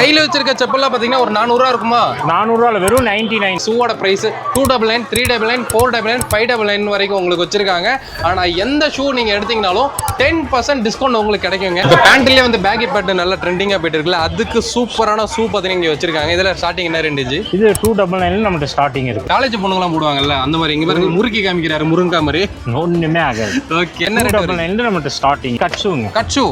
கையில வச்சிருக்க செப்பல்லாம் பாத்தீங்கன்னா ஒரு நானூறுவா இருக்குமா? நானூறுரூவா வெறும் ninety nine. ஷூவோட price two double nine three double nine four double nine five double nine வரைக்கும் உங்களுக்கு வச்சிருக்காங்க. ஆனா எந்த ஷூ நீங்க எடுத்தீங்கனாலும் டென் பர்சன்ட் டிஸ்கவுண்ட் உங்களுக்கு கிடைக்குங்க. இப்போ பேண்ட்லயே வந்து பேக்கி பேட் நல்லா ட்ரெண்டிங்கா போயிட்டு இருக்குல்ல அதுக்கு சூப்பரான ஷூ பார்த்தீங்கன்னா இங்க வச்சிருக்காங்க. இதுல ஸ்டார்டிங் என்ன ரெண்டுச்சு இது டூ டபுள் நைன் நம்மகிட்ட ஸ்டார்டிங் இருக்கு. காலேஜ் பொண்ணுங்களாம் போடுவாங்கல்ல அந்த மாதிரி. இங்க பாருங்க முறுக்கி காமிக்கிறாரு முருங்கா மாதிரி. ஒன்றுமே ஆகாது. ஓகே என்ன டபுள் நைன் நம்மகிட்ட ஸ்டார்டிங் கட்ஸுங்க கட்சு.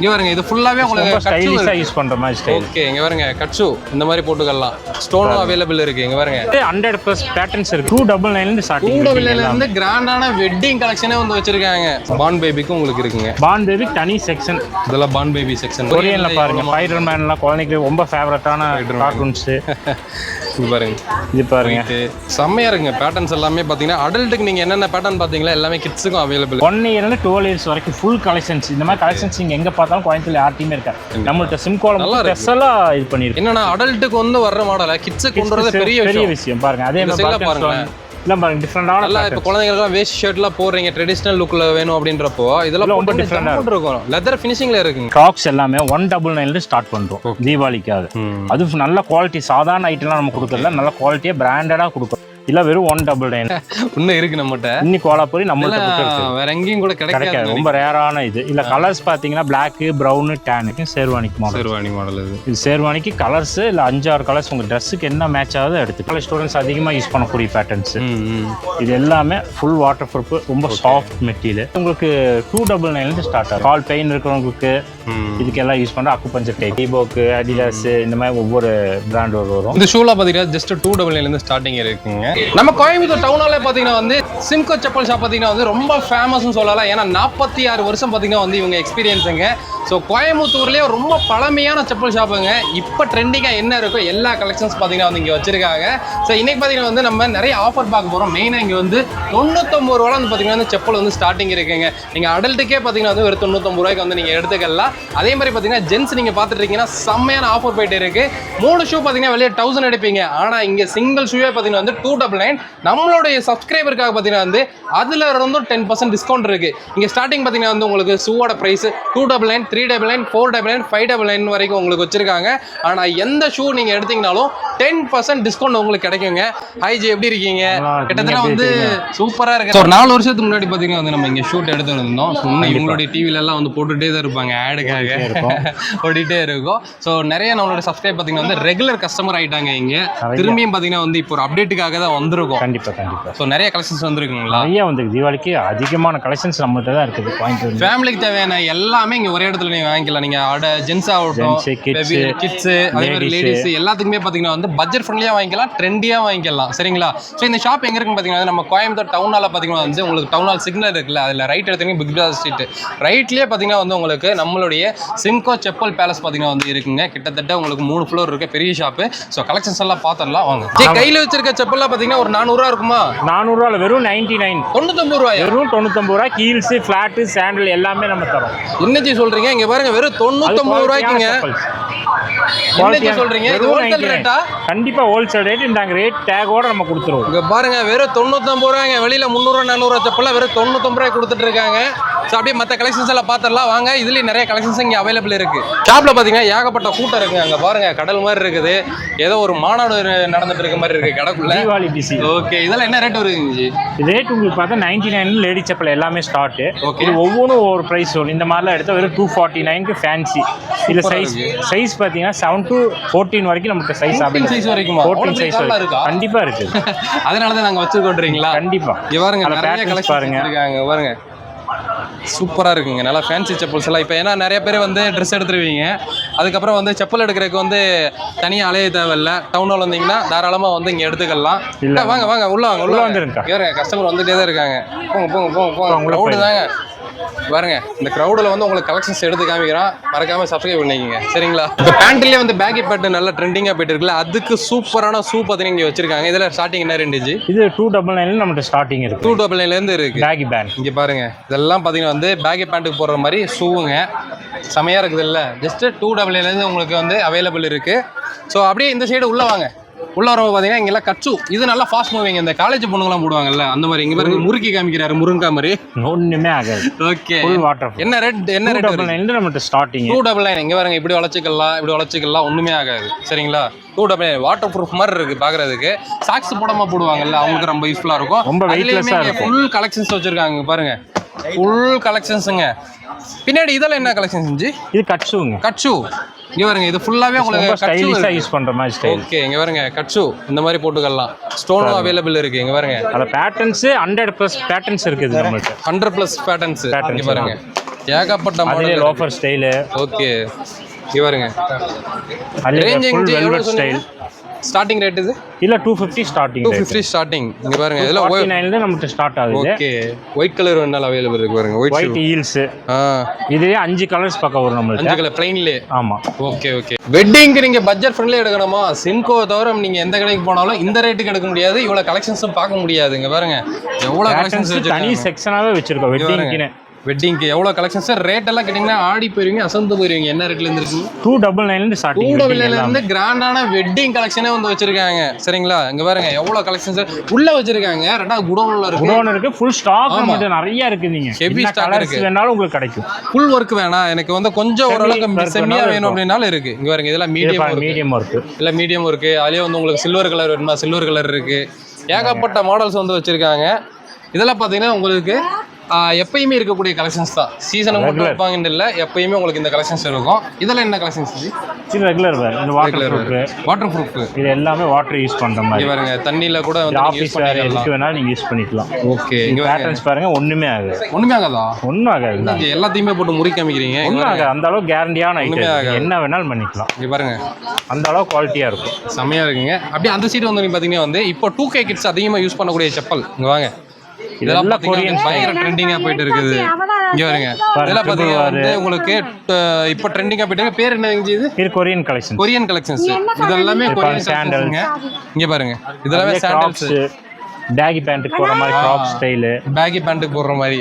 இங்க பாருங்க இது ஃபுல்லாவே உங்களுக்கு கட்சு ஸ்டைலிஷாக யூஸ் பண்ணுற மாதிரி ஸ்டைல் ஓகே இங்க பாருங்க கட்சு இந்த மாதிரி போட்டுக்கலாம். ஸ்டோனும் அவைலபிள் இருக்கு இங்க பாருங்க. ஹண்ட்ரட் ப்ளஸ் பேட்டர்ன்ஸ் இருக்கு. டூ டபுள் நைன்லேருந்து ஸ்டார்டிங் கூடவில்லையில இருந்து கிராண்டான வெட்டிங் கலெக்ஷனே வந்து வச்சிருக்காங்க. பான் பேபிக்கும் உங்களுக்கு இருக்குங்க. பான் பேபி தனி செக்ஷன் இதெல்லாம் பான் பேபி செக்ஷன் கொரியன்ல பாருங்க ஸ்பைடர் மேன்லாம் குழந்தைக்கு ரொம்ப ஃபேவரட்டான கார்ட்டூன்ஸ் பாருங்க. இது பாருங்க. இது செம்மையா இருக்குங்க. பேட்டர்ன்ஸ் எல்லாமே பாத்தீங்கன்னா அடல்ட்டுக்கு நீங்க என்னென்ன பேட்டர்ன் பாத்தீங்களா எல்லாமே கிட்ஸுக்கும் அவைலபிள் ஒன் இயர்லேருந்து டுவெல் இயர்ஸ் வரைக்கும் ஃபுல் கலெக்ஷன்ஸ் இந்த மாதிரி கலெக்ஷன்ஸ் நீங்கள் எங்கே பார்த்தாலும் கோயம்புத்தூர் யார்ட்டையுமே இருக்காது. நம்மள்ட்ட சிம் நல்லா இருக்கு. ஸ்பெஷலாக இது பண்ணியிருக்கு என்னன்னா அடல்ட்டுக்கு வந்து வர்ற மாடல கிட்ஸுக்கு கொண்டு வரது பெரிய பெரிய விஷயம். பாருங்க அதே மாதிரி side இல்ல பாருங்க டிஃப்ரெண்டான நல்லா இப்போ குழந்தைங்களுக்குலாம் வேஸ்ட் ஷர்ட்லாம் போடுறீங்க ட்ரெடிஷனல் லுக்ல வேணும் அப்படின்றப்போ இதெல்லாம் ரொம்ப டிஃப்ரெண்டாக இருக்கும். லெதர் ஃபினிஷிங்ல இருக்குங்க. கிராக்ஸ் எல்லாமே ஒன் டபுள் நைன்ல ஸ்டார்ட் பண்றோம். தீபாவளிக்காக. அது நல்ல குவாலிட்டி சாதாரண ஐட்டம்லாம் நம்ம கொடுக்கறதுல நல்ல குவாலிட்டியா பிராண்டடா கொடுக்குறோம். இல்ல வெறும் ஒன் டபுள் நைன் இன்னும் இருக்கு நம்மகிட்ட. இன்னி கோலாப்பூரி நம்மள்ட்ட வேற எங்கேயும் கூட கிடைக்காது ரொம்ப ரேரான இது. இல்ல கலர்ஸ் பாத்தீங்கன்னா பிளாக் ப்ரௌனு டேனுக்கு சேர்வானிக்கு மாடல் சேர்வாணி மாடல் இது. இது சேர்வானிக்கு கலர்ஸ் இல்ல அஞ்சாறு கலர்ஸ் உங்க ட்ரெஸ்ஸுக்கு என்ன மேட்ச் ஆகுதோ எடுத்து காலேஜ் ஸ்டூடெண்ட்ஸ் அதிகமா யூஸ் பண்ணக்கூடிய பேட்டர்ன்ஸ். இது எல்லாமே ஃபுல் வாட்டர் ப்ரூஃப் ரொம்ப சாஃப்ட் மெட்டீரியல் உங்களுக்கு டூ டபுள் நைன்லேருந்து ஸ்டார்ட் ஆகும். கால் பெயின் இருக்கிறவங்களுக்கு. இதுக்கெல்லாம் யூஸ் பண்ணுற அக்குபஞ்சர் டைப் டீபோக்கு அடிடாஸ் இந்த மாதிரி ஒவ்வொரு பிராண்ட் வரும். இந்த ஷூலாம் பார்த்தீங்கன்னா ஜஸ்ட் டூ டபுள் இருந்து ஸ்டார்டிங் இருக்குங்க நம்ம கோயம்புத்தூர் டவுனாலே பார்த்தீங்கன்னா வந்து சிம்கோ செப்பல் ஷாப் பார்த்தீங்கன்னா வந்து ரொம்ப ஃபேமஸ்னு சொல்லலாம். ஏன்னா நாற்பத்தி ஆறு வருஷம் பார்த்தீங்கன்னா வந்து இவங்க எக்ஸ்பீரியன்ஸுங்க ஸோ கோயம்புத்தூர்லேயே ரொம்ப பழமையான செப்பல் ஷாப்புங்க. இப்போ ட்ரெண்டிங்காக என்ன இருக்கோ எல்லா கலெக்ஷன்ஸ் பார்த்தீங்கன்னா வந்து இங்கே வச்சிருக்காங்க. ஸோ இன்னைக்கு பார்த்தீங்கன்னா வந்து நம்ம நிறைய ஆஃபர் பார்க்க போகிறோம் மெயினாக இங்கே வந்து தொண்ணூத்தொம்பது ரூபா வந்து பார்த்தீங்கன்னா வந்து செப்பல் வந்து ஸ்டார்டிங் இருக்குங்க. நீங்கள் அடல்ட்டுக்கே பார்த்தீங்கன்னா வந்து ஒரு தொண்ணூத்தொம்பது ரூபாய்க்கு வந்து நீங்கள் எடுத்துக்கலாம். அதே மாதிரி பார்த்தீங்கன்னா ஜென்ஸ் நீங்கள் பார்த்துட்டு இருக்கீங்கன்னா செம்மையான ஆஃபர் போயிட்டு இருக்குது மூணு ஷூ பார்த்தீங்கன்னா வெளியே தௌசண்ட் எடுப்பீங்க ஆனால் இங்கே சிங்கிள் ஷூவே பார்த்தீங்கன்னா வந்து டூ டபுள் நைன் நம்மளுடைய சப்ஸ்கிரைபருக்காக பார்த்தீங்கன்னா வந்து அதில் இருந்தும் டென் பர்சன்ட் டிஸ்கவுண்ட் இருக்குது இங்கே ஸ்டார்டிங் பார்த்தீங்கன்னா வந்து உங்களுக்கு ஷூவோட price two double nine three double nine four double nine five double nine வரைக்கும் உங்களுக்கு வச்சிருக்காங்க. ஆனால் எந்த ஷூ நீங்கள் எடுத்தீங்கனாலும் டென் பர்சன்ட் டிஸ்கவுண்ட் உங்களுக்கு கிடைக்குங்க. ஹைஜி எப்படி இருக்கீங்க. கிட்டத்தட்ட வந்து எப்படி சூப்பரா இருக்கு ஒரு நாலு வருஷத்துக்கு முன்னாடி பாத்தீங்கன்னா வந்து நம்ம இங்க ஷூட் எடுத்து இருந்தோம் இன்னும் இவங்களுடைய டிவில எல்லாம் வந்து போட்டுட்டே தான் இருப்பாங்க ஆடுக்காக ஓடிட்டே இருக்கும். ஸோ நிறைய நம்மளோட சப்ஸ்கிரைப் பாத்தீங்கன்னா வந்து ரெகுலர் கஸ்டமர் ஆயிட்டாங்க இங்க. திரும்பியும் பாத்தீங்கன்னா வந்து இப்போ ஒரு அப்டேட்டுக்காக தான் வந்திருக்கும். கண்டிப்பா கண்டிப்பா. ஸோ நிறைய கலெக்ஷன்ஸ் வந்திருக்குங்களா? நிறைய வந்து தீபாவளிக்கு அதிகமான கலெக்ஷன்ஸ் நம்மகிட்ட தான் இருக்குது. ஃபேமிலிக்கு தேவையான எல்லாமே இங்க ஒரே இடத்துல நீங்க வாங்கிக்கலாம். நீங்க அட ஜென்ஸ் ஆகட்டும் கிட்ஸ் அதே மாதிரி. லேடிஸ் எல்லாத்துக்குமே பாத்தீங்கன்னா வந்து பட்ஜெட் ஃப்ரெண்ட்லியா வாங்கிக்கலாம் ட்ரெண்டியா வாங்கிக்கலாம். சரிங்களா? ஸோ இந்த ஷாப் எங்க இருக்குன்னு பாத்தீங்கன்னா நம்ம கோயம்புத்தூர் டவுன் ஹால பாத்தீங்கன்னா வந்து உங்களுக்கு டவுன் ஹால் சிக்னல் இருக்குல்ல அதுல ரைட் எடுத்தீங்க பிக் பாஸ் ஸ்ட்ரீட் ரைட்லயே பாத்தீங்கன்னா வந்து உங்களுக்கு நம்மளுடைய சிம்கோ செப்பல் பேலஸ் பாத்தீங்கன்னா வந்து இருக்குங்க. கிட்டத்தட்ட உங்களுக்கு மூணு ஃப்ளோர் இருக்கு பெரிய ஷாப் ஸோ கலெக்ஷன்ஸ் எல்லாம் பாத்திரலாம் வாங்க. கையில வச்சிருக்க செப்பல்லாம் பாத்தீங்கன்னா ஒரு நானூறுவா இருக்குமா? நானூறுரூவா வெறும் நைன்டி நைன் தொண்ணூத்தொம்பது ரூபாயா? வெறும் தொண்ணூத்தொம்பது ரூபா ஹீல்ஸு ஃப்ளாட்டு சாண்டில் எல்லாமே நம்ம தரோம். என்னஜி சொல்றீங்க? இங்க பாருங்க வெறும் தொண்ணூத்தொம்பது ரூபாய்க்குங்க. என்னஜி சொல்றீங்க? இது ஹோல்சேல் ரேட்டா கண்டிப்பா ஹோல்சேல் ரேட் நாங்க ரேட் டேகோட நம்ம கொடுத்துருவோம். இங்க பாருங்க வெறும் தொண்ணூத்தொம்பது ரூபாய்ங்க. வெளியில முந்நூறு நானூறு செப்பெல்லாம் வெறும் தொண்ணூத்தொம்பது ரூபாய் கொடுத்துட்டு இருக்காங்க. ஸோ அப்படியே மற்ற கலெக்ஷன்ஸ் எல்லாம் பார்த்துடலாம். வாங்க இதுலயும் நிறைய கலெக்ஷன்ஸ் இங்க அவைலபிள் இருக்கு. ஷாப்ல பாத்தீங்கன்னா ஏகப்பட்ட கூட்டம் இருக்குங்க அங்க பாருங்க கடல் மாதிரி இருக்குது. ஏதோ ஒரு மாநாடு நடந்துட்டு இருக்க மாதிரி இருக்கு கடைக்குள்ள. தீபாவளி பிசி ஓகே இதெல்லாம் என்ன ரேட் வருதுங்க ரேட் உங்களுக்கு பார்த்தா நைன்டி நைன் லேடி செப்பல் எல்லாமே ஸ்டார்ட் Okay. இது ஒவ்வொன்றும் ஒரு ப்ரைஸ் வரும். இந்த மாதிரிலாம் எடுத்தால் வெறும் டூ ஃபார்ட்டி நைனுக்கு ஃபேன்சி இதில் சைஸ். சைஸ் பார்த்தீங்கன்னா செவன் டு ஃபோர்டீன் வரைக்கும் நமக்கு சைஸ் 14 size வரைக்குமா? ஃபோர்டீன் சைஸ் இருக்கா? கண்டிப்பாக இருக்குது அதனால தான் நாங்க வச்சிருக்கோன்றீங்களா? கண்டிப்பா. இங்க பாருங்க பாருங்க. இருக்காங்க பாருங்க. சூப்பரா இருக்குங்க. நல்லா ஃபேன்சி செப்பல்ஸ் எல்லாம். இப்போ ஏன்னா நிறைய பேர் வந்து ட்ரெஸ் எடுத்துருவீங்க. அதுக்கப்புறம் வந்து செப்பல் எடுக்கிறதுக்கு வந்து தனியாக அலைய தேவையில்ல. டவுன் ஹால் வந்தீங்கன்னா தாராளமாக வந்து இங்கே எடுத்துக்கலாம். இல்ல. வாங்க வாங்க உள்ள வாங்க உள்ள வாங்க. கஸ்டமர் வந்துட்டே தான் இருக்காங்க. போங்க போங்க போங்க போங்க. க்ரௌடு. தாங்க. பாருங்க இந்த க்ரௌடில் வந்து உங்களுக்கு கலெக்ஷன்ஸ் எடுத்து காமிக்கிறோம் மறக்காம சப்ஸ்கிரைப் பண்ணிக்கங்க. சரிங்களா? இப்போ பேண்ட்லேயே வந்து பேக்கி பேட் நல்லா ட்ரெண்டிங்காக போயிட்டு இருக்குல்ல அதுக்கு சூப்பரான ஷூ பார்த்தீங்கன்னா இங்கே வச்சிருக்காங்க. இதில் ஸ்டார்டிங் என்ன ரெண்டுச்சு இது டூ டபுள் நைன் நம்மகிட்ட ஸ்டார்டிங் இருக்கு. டூ டபுள் நைன்லேருந்து இருக்கு. பேகி பேண்ட் இங்கே பாருங்க இதெல்லாம் பார்த்தீங்கன்னா வந்து பேக்கி பேண்ட்டுக்கு போடுற மாதிரி ஷூவுங்க செமையாக இருக்குது இல்லை ஜஸ்ட்டு டூ டபுள்லேருந்து உங்களுக்கு வந்து அவைலபிள் இருக்குது ஸோ அப்படியே இந்த சைடு உள்ளே வாங்க. உள்ள வரவங்க பார்த்தீங்கன்னா இங்கெல்லாம் கச்சு. இது நல்லா ஃபாஸ்ட் மூவிங் இந்த காலேஜ் பொண்ணுங்கலாம் போடுவாங்கல்ல அந்த மாதிரி. இங்க பாருங்க முறுக்கி காமிக்கிறாரு முருங்கா மாதிரி. ஒன்றுமே ஆகாது. ஓகே வாட்டர் என்ன ரேட் என்ன rate starting two double nine இங்கே பாருங்க இப்படி வளச்சிக்கலாம் இப்படி வளச்சிக்கலாம் ஒன்றுமே ஆகாது. சரிங்களா? Two double nine waterproof மாதிரி இருக்கு பார்க்கறதுக்கு சாக்ஸ் போடாம போடுவாங்கல்ல அவங்களுக்கு ரொம்ப யூஸ்ஃபுல்லாக இருக்கும். ரொம்ப ஆ இருக்கும். ஃபுல் கலெக்ஷன்ஸ் வச்சிருக்காங்க பாருங்க. ஃபுல் கலெக்ஷன்ஸுங்க பின்னாடி இதெல்லாம் என்ன கலெக்ஷன் செஞ்சு இது கட்ஸுங்க கட்சு இங்க பாருங்க இது ஃபுல்லாவே உங்களுக்கு ஸ்டைலிஷாக யூஸ் பண்ற மாதிரி ஸ்டைல் ஓகே இங்க பாருங்க கட்சு இந்த மாதிரி போட்டுக்கலாம். ஸ்டோனும் அவைலபிள் இருக்கு இங்க பாருங்க. அதில் பேட்டர்ன்ஸ் ஹண்ட்ரட் ப்ளஸ் பேட்டர்ன்ஸ் இருக்குது நம்மள்ட்ட. ஹண்ட்ரட் பிளஸ் பேட்டர்ன்ஸ் இங்க பாருங்க. ஏகப்பட்ட மாடல் லோஃபர் ஸ்டைலு ஓகே இங்க பாருங்க. ரேஞ்ச் ஸ்டைல் ஸ்டார்டிங் ரேட் இது? இல்லை two fifty starting two fifty starting இங்க பாருங்க இதெல்லாம் ஃபார்ட்டி நைன்ல நம்மகிட்ட ஸ்டார்ட் ஆகுது. ஓகே ஒயிட் கலர் வேணாலும் அவைலபிள் இருக்கு பாருங்க ஒயிட் ஒயிட் ஹீல்ஸ் இதுலேயே அஞ்சு கலர்ஸ் பக்கம் வரும் நம்மள்ட்ட. அஞ்சு கலர் பிளைன்லே ஆமாம் ஓகே ஓகே வெட்டிங்க்கு நீங்க பட்ஜெட் ஃப்ரெண்ட்லி எடுக்கணுமா? சின்கோ தவிர நீங்க எந்த கடைக்கு போனாலும் இந்த ரேட்டுக்கு எடுக்க முடியாது. இவ்வளவு கலெக்ஷன்ஸும் பார்க்க முடியாது. இங்க பாருங்க எவ்வளவு கலெக்ஷன்ஸ் தனி செக்ஷனாகவே வச்சிருக்கோம். வெட்டிங்க்குன்னு வெட்டிங்க்கு எவ்வளவு கலெக்ஷன்ஸ் ரேட் எல்லாம் கேட்டீங்கன்னா ஆடி போயிருவீங்க அசந்து போயிருவீங்க. என்ன ரேட்ல இருந்து டூ டபுள் நைன்லேருந்து ஸ்டார்டிங் கூட விலையில இருந்து கிராண்டான வெட்டிங் கலெக்ஷனே வந்து வச்சிருக்காங்க. சரிங்களா? இங்க பாருங்க எவ்வளவு கலெக்ஷன்ஸ் உள்ள வச்சிருக்காங்க. ரெண்டாவது குடோன்ல இருக்கு. குடோன் இருக்கு. ஃபுல் ஸ்டாக் நம்மகிட்ட நிறைய இருக்கு நீங்க. Heavy என்ன stock கலர்ஸ் இருக்கு. வேணாலும் உங்களுக்கு கிடைக்கும். ஃபுல் ஒர்க் வேணாம். எனக்கு வந்து கொஞ்சம் ஓரளவுக்கு செம்மியா வேணும் அப்படின்னாலும் இருக்கு. இங்க பாருங்க இதெல்லாம் மீடியம் மீடியம் இருக்கு இல்ல மீடியம் இருக்கு அதுலயே வந்து உங்களுக்கு சில்வர் கலர் வேணுமா சில்வர் கலர் இருக்கு. ஏகப்பட்ட மாடல்ஸ் வந்து வச்சிருக்காங்க. இதெல்லாம் பாத்தீங்கன்னா உங்களுக்கு எப்பயுமே இருக்கக்கூடிய கலெக்ஷன்ஸ் தான். சீசனுக்கு மட்டும். வைப்பாங்கன்னு இல்லை. எப்பயுமே உங்களுக்கு இந்த கலெக்ஷன்ஸ் இருக்கும். இதெல்லாம் என்ன கலெக்ஷன்ஸ் இது? ரெகுலர் வேர் இந்த வாட்டர் ப்ரூஃப் வாட்டர் ப்ரூஃப் இது எல்லாமே வாட்டர் யூஸ் பண்ற மாதிரி. பாருங்க தண்ணியில கூட வந்து ஆஃபீஸ் வேர் எதுக்கு வேணாலும் நீங்க யூஸ் பண்ணிக்கலாம். ஓகே இங்க பேட்டர்ன்ஸ் பாருங்க. ஒண்ணுமே ஆகாது. ஒண்ணுமே ஆகாதா? ஒன்றும் ஆகாது. இங்க எல்லாத்தையுமே போட்டு முறி காமிக்கிறீங்க ஒன்றும். ஆகாது. அந்த அளவுக்கு கேரண்டியான ஐட்டம். என்ன வேணாலும் பண்ணிக்கலாம். இங்க பாருங்க. அந்த அளவுக்கு குவாலிட்டியா இருக்கும். செம்மையா இருக்குங்க. அப்படியே அந்த சைடு வந்து நீங்க பாத்தீங்கன்னா வந்து இப்போ டூ கே கிட்ஸ் அதிகமா யூஸ் பண்ணக்கூடிய செப்பல். இங்க வாங்க. இதெல்லாம் பாத்தீங்கன்னா கொரியன் பயங்கர ட்ரெண்டிங்கா போயிட்டு இருக்குது. இங்க பாருங்க. இதெல்லாம் பாத்தீங்கன்னா வந்து உங்களுக்கு இப்போ ட்ரெண்டிங்கா போயிட்டு இருக்கு. பேர் என்ன இது? இது கொரியன் கலெக்ஷன் கொரியன் கலெக்ஷன்ஸ் இதெல்லாமே கொரியன். சாண்டல்ஸ்ங்க இங்க பாருங்க. இதெல்லாமே சாண்டல்ஸ் டேகி பேண்ட்டுக்கு போற மாதிரி கிராப் ஸ்டைலு பேகி பேண்ட்டுக்கு போடுற மாதிரி.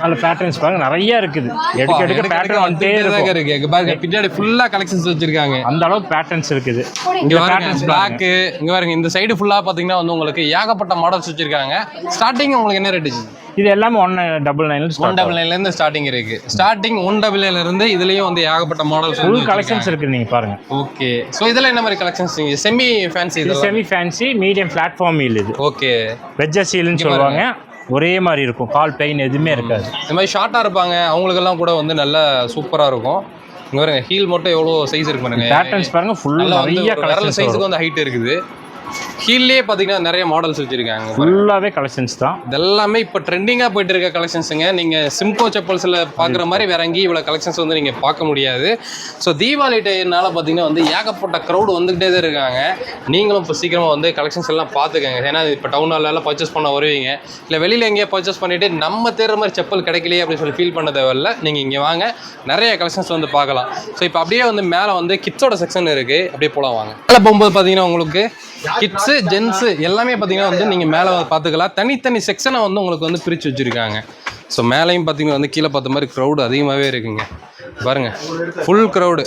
அதில் பேட்டர்ன்ஸ் பாருங்க நிறைய இருக்குது. எடுக்க எடுக்க பேட்டர்ன் வந்துட்டே இருக்கு. பாருங்க பின்னாடி ஃபுல்லா கலெக்ஷன்ஸ் வச்சிருக்காங்க. அந்த அளவுக்கு பேட்டர்ன்ஸ் இருக்குது. இங்க பேட்டர்ன்ஸ் பிளாக் இங்க பாருங்க இந்த சைடு ஃபுல்லா பாத்தீங்கன்னா வந்து உங்களுக்கு ஏகப்பட்ட மாடல்ஸ் வச்சிருக்காங்க. ஸ்டார்டிங் உங்களுக்கு என்ன ரேட் இது எல்லாமே ஒன் டபுள் நைன்ல ஒன் டபுள் நைன்ல இருந்து ஸ்டார்டிங் இருக்கு. ஸ்டார்டிங் ஒன் டபுள் இருந்து இதுலயும் வந்து ஏகப்பட்ட மாடல்ஸ் ஃபுல் கலெக்ஷன்ஸ் இருக்கு நீங்க பாருங்க. ஓகே சோ இதெல்லாம் என்ன மாதிரி கலெக்ஷன்ஸ் செமி ஃபேன்சி இது செமி ஃபேன்சி மீடியம் பிளாட்ஃபார்ம் மீல் இது ஓகே வெஜ்ஜ சீல்னு சொல்லுவாங்க. ஒரே மாதிரி இருக்கும். கால் பெயின் எதுவுமே இருக்காது. இந்த மாதிரி ஷார்ட்டா இருப்பாங்க. அவங்களுக்கெல்லாம் கூட வந்து நல்ல சூப்பரா இருக்கும். இங்க பாருங்க ஹீல் மட்டும் எவ்வளவு சைஸ் இருக்கு பாருங்க. பேட்டர்ன்ஸ் பாருங்க ஃபுல் நல்லா வந்து நிறைய கலெக்ஷன்ஸ் சைஸுக்கு வந்து ஹைட் இருக்குது. ஹீல்லே பாத்தீங்கன்னா நிறைய மாடல்ஸ் வச்சிருக்காங்க ஃபுல்லாவே கலெக்ஷன்ஸ் தான். இதெல்லாமே இப்போ ட்ரெண்டிங்காக போயிட்டு இருக்க கலெக்ஷன்ஸுங்க நீங்கள் சிம்கோ செப்பல்ஸில் பார்க்குற மாதிரி வேற எங்கேயும் இவ்வளோ கலெக்ஷன்ஸ் வந்து நீங்கள் பார்க்க முடியாது. ஸோ தீபாவளி டைம்னால பார்த்தீங்கன்னா வந்து ஏகப்பட்ட க்ரௌடு வந்துக்கிட்டே தான் இருக்காங்க. நீங்களும் இப்போ சீக்கிரமாக வந்து கலெக்ஷன்ஸ் எல்லாம் பார்த்துக்கங்க. ஏன்னா இப்போ டவுன் எல்லாம் பர்ச்சேஸ் பண்ண வருவீங்க. இல்லை வெளியில் எங்கேயோ பர்ச்சேஸ் பண்ணிட்டு நம்ம தேடுற மாதிரி செப்பல் கிடைக்கலையே அப்படின்னு சொல்லி ஃபீல் பண்ண தேவையில்ல. நீங்கள் இங்கே வாங்க. நிறைய கலெக்ஷன்ஸ் வந்து பார்க்கலாம். ஸோ இப்போ அப்படியே வந்து மேலே வந்து கிட்ஸோட செக்ஷன் இருக்குது அப்படியே போகலாம் வாங்க. மேலே போகும்போது பார்த்தீங்கன்னா உங்களுக்கு கிட்ஸு ஜென்ஸு எல்லாமே பார்த்தீங்கன்னா வந்து நீங்கள் மேலே பார்த்துக்கலாம் தனித்தனி செக்ஷனை வந்து உங்களுக்கு வந்து பிரித்து வச்சுருக்காங்க. ஸோ மேலேயும் பார்த்தீங்கன்னா வந்து கீழே பார்த்த மாதிரி க்ரௌடு அதிகமாகவே இருக்குங்க. பாருங்க. ஃபுல் க்ரௌடு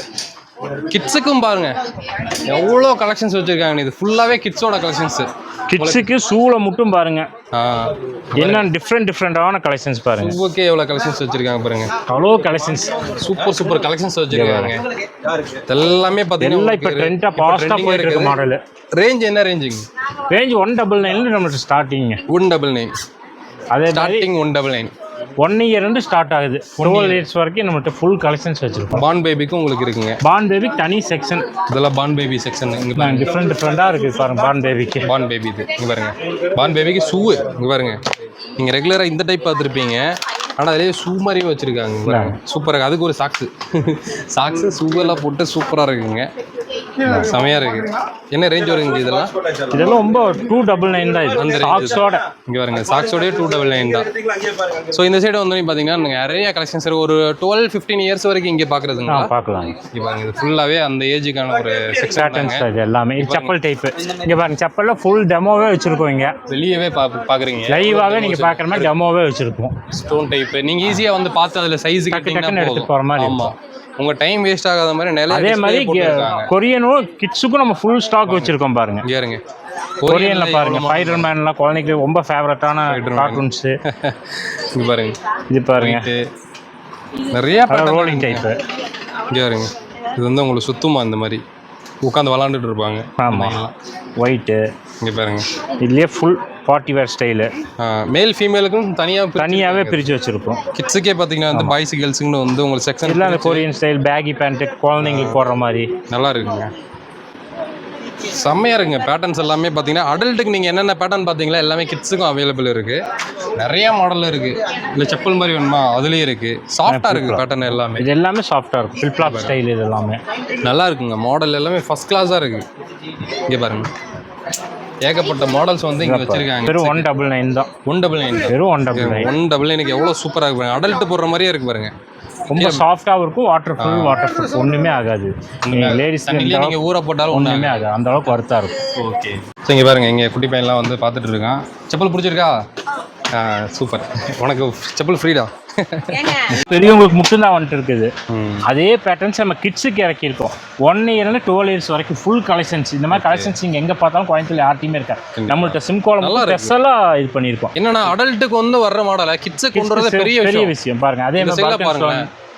கிட்ஸுக்கும் பாருங்க. எவ்வளோ கலெக்ஷன்ஸ் வச்சுருக்காங்க இது ஃபுல்லாகவே கிட்ஸோட கலெக்ஷன்ஸு கிட்ஸுக்கு ஷூல மட்டும் பாருங்க. என்ன டிஃப்ரெண்ட் டிஃப்ரெண்டான கலெக்ஷன்ஸ் பாருங்க. ஓகே எவ்வளோ கலெக்ஷன்ஸ் வச்சுருக்காங்க பாருங்க. அவ்வளோ கலெக்ஷன்ஸ் சூப்பர் சூப்பர் கலெக்ஷன்ஸ் வச்சுருக்காங்க. இதெல்லாமே எல்லாம் இப்போ ட்ரெண்டாக ஃபாஸ்ட்டாக போயிட்டு இருக்கு மாடல் ரேஞ்ச் என்ன ரேஞ்சுங்க ரேஞ்ச் ஒன் டபுள் நைன்ல நம்மளுக்கு ஸ்டார்டிங் ஒன் டபுள் நைன் அதே starting one double nine one year இருந்து ஸ்டார்ட் ஆகுது. டுவெல் இயர்ஸ் வரைக்கும் நம்மகிட்ட ஃபுல் கலெக்ஷன்ஸ் வச்சிருக்கோம். பான் பேபிக்கும் உங்களுக்கு இருக்குங்க. பான் பேபி தனி செக்ஷன் இதெல்லாம் பான் பேபி செக்ஷன் இங்க பாருங்க. டிஃப்ரெண்ட் டிஃப்ரெண்டாக இருக்குது பாருங்க பான் பேபிக்கு பான் பேபி இது. இங்க பாருங்க. பான் பேபிக்கு ஷூ இங்க பாருங்க. நீங்க ரெகுலரா இந்த டைப் பார்த்துருப்பீங்க. ஆனா அதுலயே ஷூ மாதிரியே வச்சிருக்காங்க சூப்பரா இருக்கு. அதுக்கு ஒரு சாக்ஸ் சாக்ஸ் ஷூ எல்லாம் போட்டு சூப்பரா இருக்குங்க. செமையா இருக்கு. என்ன ரேஞ்ச் வருங்க இதெல்லாம்? இதெல்லாம் ரொம்ப டூ டபுள் நைன் தான் இது. அந்த சாக்ஸோட இங்க பாருங்க சாக்ஸோடய டூ டபுள் நைன் தான். ஸோ இந்த சைடு வந்து பார்த்தீங்கன்னா நிறைய கலெக்ஷன்ஸ் இருக்கு. ஒரு டுவெல் ஃபிஃப்டீன் இயர்ஸ் வரைக்கும் இங்கே ஆ பார்க்குறதுங்களா பார்க்கலாம் இங்க பாருங்க இது ஃபுல்லாவே அந்த ஏஜுக்கான ஒரு செக்ஷன் இது எல்லாமே செப்பல் டைப்பு இங்கே பாருங்க செப்பல்ல ஃபுல் டெமோவே வச்சிருக்கோம் இங்க. வெளியவே பா பார்க்குறீங்க லைவாகவே நீங்கள் பார்க்குற மாதிரி டெமோவே வச்சிருக்கோம் ஸ்டோன் டைப் நீங்க ஈஸியா வந்து பார்த்து அதுல சைஸ் எடுத்துட்டு போற மாதிரி ஆமா. உங்க டைம் வேஸ்ட் ஆகாத மாதிரி நிறைய அதே மாதிரி. கொரியனும் கிட்ஸுக்கும் நம்ம ஃபுல் ஸ்டாக் வச்சிருக்கோம் பாருங்க. இங்க இருங்க. கொரியன்ல பாருங்க ஸ்பைடர் மேன்லாம் குழந்தைக்கு ரொம்ப ஃபேவரட்டான கார்ட்டூன்ஸ் இங்க பாருங்க. இது பாருங்க. இது நிறைய ரோலிங் இங்க பாருங்க இது வந்து உங்களுக்கு சுத்துமா இந்த மாதிரி உட்காந்து விளாண்டுட்டு இருப்பாங்க. ஆமா. ஒயிட்டு இங்க பாருங்க. இதுலயே ஃபுல் பார்ட்டி வேர் ஸ்டைலு. மேல் ஃபீமேலுக்கும் தனியா தனியாவே பிரிச்சு வச்சிருக்கோம் கிட்ஸுக்கே பார்த்தீங்கன்னா வந்து பாய்ஸ் கேர்ள்ஸுங்கன்னு வந்து உங்களுக்கு செக்ஷன் இல்லை அந்த கொரியன் ஸ்டைல் பேகி பேண்ட்டு குழந்தைங்களுக்கு போடுற மாதிரி. நல்லா இருக்குங்க. செம்மையா இருக்குங்க. பேட்டர்ன்ஸ் எல்லாமே பார்த்தீங்கன்னா அடல்ட்டுக்கு நீங்கள் என்னென்ன பேட்டர்ன் பார்த்தீங்களா எல்லாமே கிட்ஸுக்கும் அவைலபிள் இருக்கு. நிறைய மாடல் இருக்கு. இல்லை செப்பல் மாதிரி வேணுமா? அதுலேயும் இருக்கு. சாஃப்டாக இருக்கு பேட்டர்ன் எல்லாமே. இது எல்லாமே சாஃப்டாக இருக்கும். ஃபில்ப்ளாப் ஸ்டைல் இது எல்லாமே. நல்லா இருக்குங்க. மாடல் எல்லாமே ஃபர்ஸ்ட் கிளாஸாக இருக்கு. இங்கே பாருங்க. ஏகப்பட்ட மாடல்ஸ் வந்து இங்கே வச்சிருக்காங்க. வெறும் ஒன் டபுள் நைன் தான். ஒன் டபுள் நைன் வெறும் one double nine one double நைனுக்கு எவ்வளோ சூப்பராக இருக்கு பாருங்க. அடல்ட் போடுற மாதிரியே இருக்கு பாருங்க. ரொம்ப சாஃப்டாகவும் இருக்கும் வாட்டர் ஃபுல் வாட்டர் ப்ரூஃப் ஒன்றுமே ஆகாது நீங்கள் லேடிஸ் நீங்கள் ஊற போட்டாலும் ஒன்று ஒன்றுமே ஆகாது. அந்த அளவுக்கு வருத்தா இருக்கும். ஓகே ஸோ இங்கே பாருங்க இங்கே குட்டி பையன்லாம் வந்து பார்த்துட்டு இருக்கான். செப்பல் பிடிச்சிருக்கா? சூப்பர். உனக்கு செப்பல் ஃப்ரீடா பெரியவங்களுக்கு மட்டும்தான் வந்துட்டு இருக்குது. அதே பேட்டர்ன்ஸ் நம்ம கிட்ஸுக்கு இறக்கியிருக்கோம். ஒன் இயர்ல டுவெல் இயர்ஸ் வரைக்கும் ஃபுல் கலெக்ஷன்ஸ் இந்த மாதிரி கலெக்ஷன்ஸ் இங்கே எங்கே பார்த்தாலும் கோயம்புத்தூர் யார்ட்டையுமே இருக்கா நம்மள்ட்ட நல்லா இருக்கு. ஸ்பெஷலாக இது பண்ணியிருக்கோம். என்னன்னா அடல்ட்டுக்கு வந்து வர்ற மாடலை கிட்ஸுக்கு கொண்டு வரது பெரிய பெரிய விஷயம். பாருங்க அதே மாதிரி பாருங்க